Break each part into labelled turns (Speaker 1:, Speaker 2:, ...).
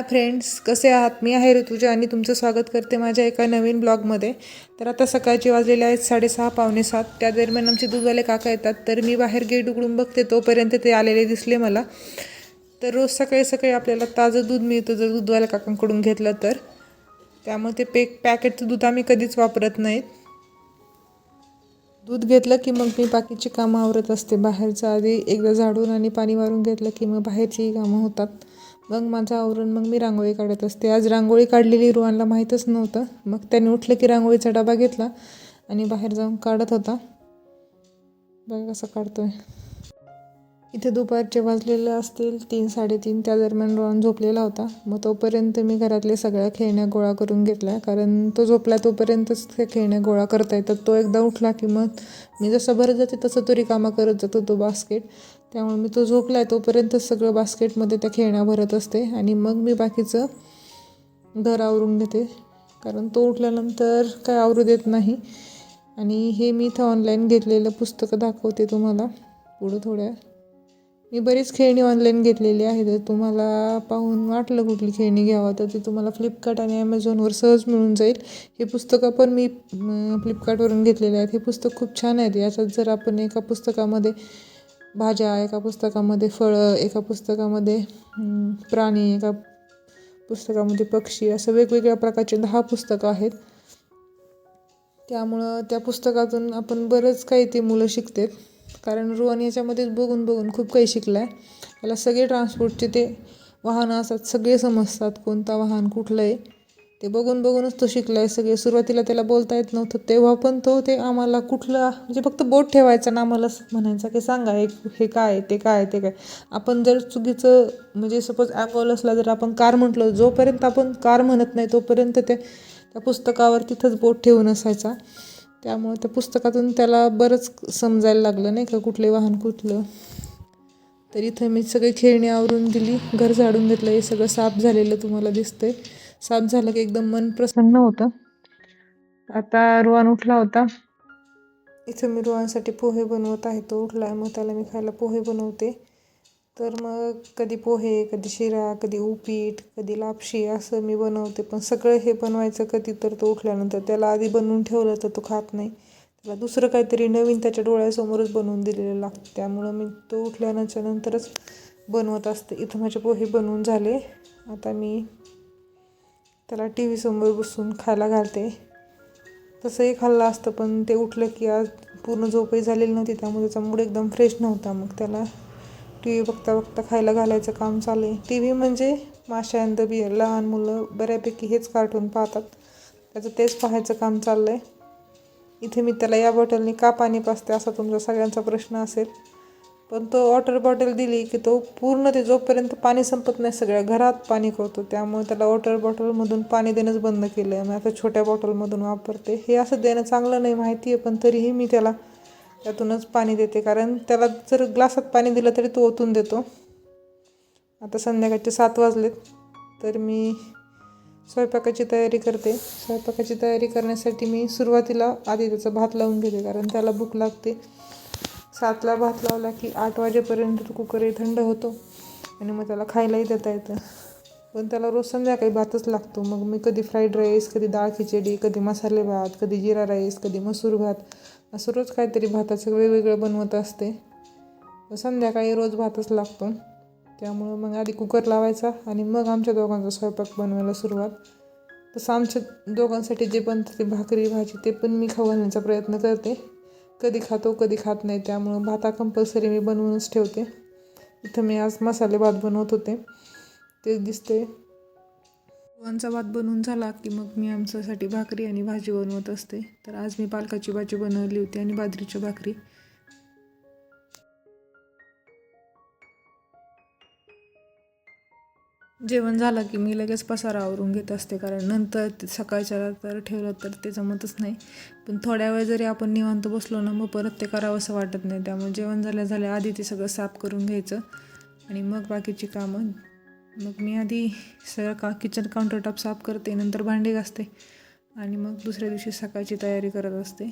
Speaker 1: Hi friends कसे आहात? मी आहे ऋतुजा आणि तुमचं स्वागत करते माझ्या एका नवीन ब्लॉगमध्ये. तर आता सकाळचे वाजलेले आहेत साडेसहा पावणे सात. त्या दरम्यान आमचे दूधवाले काका येतात तर मी बाहेर गेट उघडून बघते तोपर्यंत ते आलेले दिसले मला. तर रोज सकाळी सकाळी आपल्याला ताजं दूध मिळतं जर दूधवाल्या काकांकडून घेतलं तर. त्यामुळे ते पेक पॅकेटचं दूध आम्ही कधीच वापरत नाहीत. दूध घेतलं की मग मी बाकीची कामं आवरत असते. बाहेरचं आधी एकदा झाडून आणि पाणी मारून घेतलं की मग बाहेरचीही कामं होतात. मग माझं आवरून मग मी रांगोळी काढत असते. आज रांगोळी काढलेली रुहानला माहीतच नव्हतं. मग त्याने उठलं की रांगोळीचा डबा घेतला आणि बाहेर जाऊन काढत होता. बघा कसं काढतोय. इथे दुपारचे वाजलेले असतील तीन साडेतीन. त्या दरम्यान रोहन झोपलेला होता. मग तोपर्यंत मी घरातल्या सगळ्या खेळण्या गोळा करून घेतल्या. कारण तो झोपला तोपर्यंतच त्या खेळण्या गोळा करता येतात. तो एकदा उठला की मग मी जसं भरत जाते तसं तो रिकामा करत जातो तो बास्केट त्यामुळे मी तो झोपला आहे तोपर्यंत सगळं बास्केटमध्ये त्या खेळण्या भरत असते आणि मग मी बाकीचं घर आवरून घेते. कारण तो उठल्यानंतर काय आवरू देत नाही. आणि हे मी इथं ऑनलाईन घेतलेलं पुस्तकं दाखवते तुम्हाला पुढं थोड्या. मी बरीच खेळणी ऑनलाईन घेतलेली आहे तर तुम्हाला पाहून वाटलं कुठली खेळणी घ्यावं तर ती तुम्हाला फ्लिपकार्ट आणि ॲमेझॉनवर सहज मिळून जाईल. हे पुस्तकं पण मी फ्लिपकार्टवरून घेतलेले आहेत. हे पुस्तक खूप छान आहेत. याच्यात जर आपण एका पुस्तकामध्ये भाज्या एका पुस्तकामध्ये फळं एका पुस्तकामध्ये प्राणी एका पुस्तकामध्ये पक्षी असं वेगवेगळ्या प्रकारचे दहा पुस्तकं आहेत. त्यामुळं त्या पुस्तकातून आपण बरंच काही ते मुलं शिकतात. कारण रोहन याच्यामध्येच बघून बघून खूप काही शिकला आहे त्याला सगळे ट्रान्सपोर्टचे ते वाहनं असतात सगळे समजतात कोणता वाहन कुठलं आहे ते बघून बघूनच तो शिकला आहे सगळे सुरुवातीला त्याला बोलता येत नव्हतं. तेव्हा पण तो ते आम्हाला कुठलं म्हणजे फक्त बोट ठेवायचा ना आम्हाला म्हणायचा की सांगा हे हे काय ते काय ते काय आपण जर चुकीचं म्हणजे सपोज ॲम्ब्युलन्सला जर आपण कार म्हटलं जोपर्यंत आपण कार म्हणत नाही तोपर्यंत ते त्या पुस्तकावर तिथंच बोट ठेवून असायचा. त्यामुळे त्या पुस्तकातून त्याला बरंच समजायला लागलं नाही का कुठले वाहन कुठलं. तर इथं मी सगळी खेळणी आवरून दिली घर झाडून घेतलं हे सगळं साफ झालेलं तुम्हाला दिसतंय. साफ झालं की एकदम मन प्रसन्न. होतं. आता रुवान उठला होता. इथं मी रुवानसाठी पोहे बनवत आहे. तो उठला आहे. मग त्याला मी खायला पोहे बनवते. तर मग कधी पोहे कधी शिरा कधी उपीट कधी लापशी असं मी बनवते. पण सगळं हे बनवायचं कधी तर तो उठल्यानंतर. त्याला आधी बनवून ठेवलं तर तो खात नाही. त्याला दुसरं काहीतरी नवीन त्याच्या डोळ्यासमोरच बनवून दिलेलं लागतं. त्यामुळं मी तो उठल्यानंतर नंतरच बनवत असते. इथं माझे पोहे बनवून झाले. आता मी त्याला टी व्हीसमोर बसून खायला घालते. तसंही खाल्लं असतं पण ते उठलं की आज पूर्ण झोपही झालेली नव्हती त्यामुळे त्याचा मूड एकदम फ्रेश नव्हता. मग त्याला टी व्ही बघता बघता खायला घालायचं काम चालू आहे. टी व्ही म्हणजे माशा अँड द बियर लहान मुलं बऱ्यापैकी हेच कार्टून पाहतात. त्याचं तेच पाहायचं काम चाललं आहे इथे मी त्याला या बॉटलनी का पाणी पाचते असा तुमचा सगळ्यांचा प्रश्न असेल. पण तो वॉटर बॉटल दिली की तो पूर्ण ते जोपर्यंत पाणी संपत नाही सगळ्या घरात पाणी करतो त्यामुळे त्याला वॉटर बॉटलमधून पाणी देणंच बंद केलं आहे मी आता छोट्या बॉटलमधून वापरते. हे असं देणं चांगलं नाही माहिती आहे पण तरीही मी त्याला त्यातूनच पाणी देते. कारण त्याला जर ग्लासात पाणी दिलं तरी तो ओतून देतो. आता संध्याकाळचे सात वाजलेत तर मी स्वयंपाकाची तयारी करते. स्वयंपाकाची तयारी करण्यासाठी मी सुरुवातीला आधी त्याचा भात लावून घेते कारण त्याला भूक लागते. सातला भात लावला की आठ वाजेपर्यंत तो कुकरही थंड होतो आणि मग त्याला खायलाही देता येतं. पण त्याला रोज संध्याकाळी भातच लागतो. मग मी कधी फ्राईड राईस कधी डाळ खिचडी कधी मसाले भात कधी जिरा राईस कधी मसूर भात असं रोज काहीतरी भाताचं वेगवेगळं बनवत असते. संध्याकाळी रोज भातच लागतो. त्यामुळं मग आधी कुकर लावायचा आणि मग आमच्या दोघांचा स्वयंपाक बनवायला सुरुवात. तसं आमच्या दोघांसाठी जे बनतं ते भाकरी भाजी ते पण मी खाऊ घालण्याचा प्रयत्न करते. कधी खातो कधी खात नाही. त्यामुळं भाता कंपल्सरी मी बनवूनच ठेवते. इथं मी आज मसाले भात बनवत होते. तेच दिसते वांचा भात बनवून झाला की मग मी आमच्यासाठी भाकरी आणि भाजी बनवत असते. तर आज मी पालकाची भाजी बनवली होती आणि बाजरीची भाकरी. जेवण झालं की मी लगेच पसारा आवरून घेत असते कारण नंतर सकाळच्या तर ठेवलं तर ते जमतच नाही. पण थोड्या वेळ जरी आपण निवांत बसलो ना मग परत ते करावं असं वाटत नाही. त्यामुळे जेवण झाल्या झाल्या आधी ते सगळं साफ करून घ्यायचं आणि मग बाकीची कामं. मग मी आधी सगळं का किचन काउंटरटॉप साफ करते नंतर भांडी घासते आणि मग दुसऱ्या दिवशी सकाळची तयारी करत असते.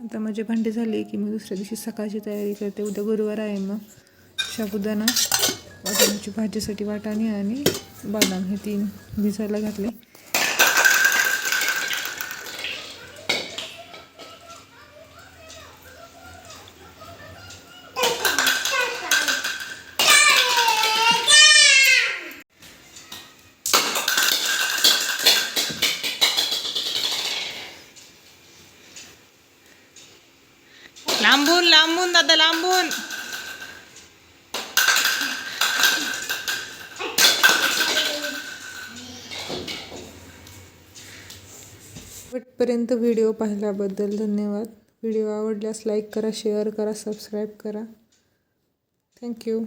Speaker 1: आता माझी भांडी झाली की मी दुसऱ्या दिवशी सकाळची तयारी करते. उद्या गुरुवार आहे मग शाबुदाना वाटाण्याची भाजीसाठी वाटाणे आणि बदाम हे तीन भिजायला घातले. लांबून लांबून दादा लांबून. इथपर्यंत व्हिडिओ पाहिल्याबद्दल धन्यवाद. व्हिडिओ आवडल्यास लाईक करा शेअर करा सबस्क्राईब करा. थँक्यू.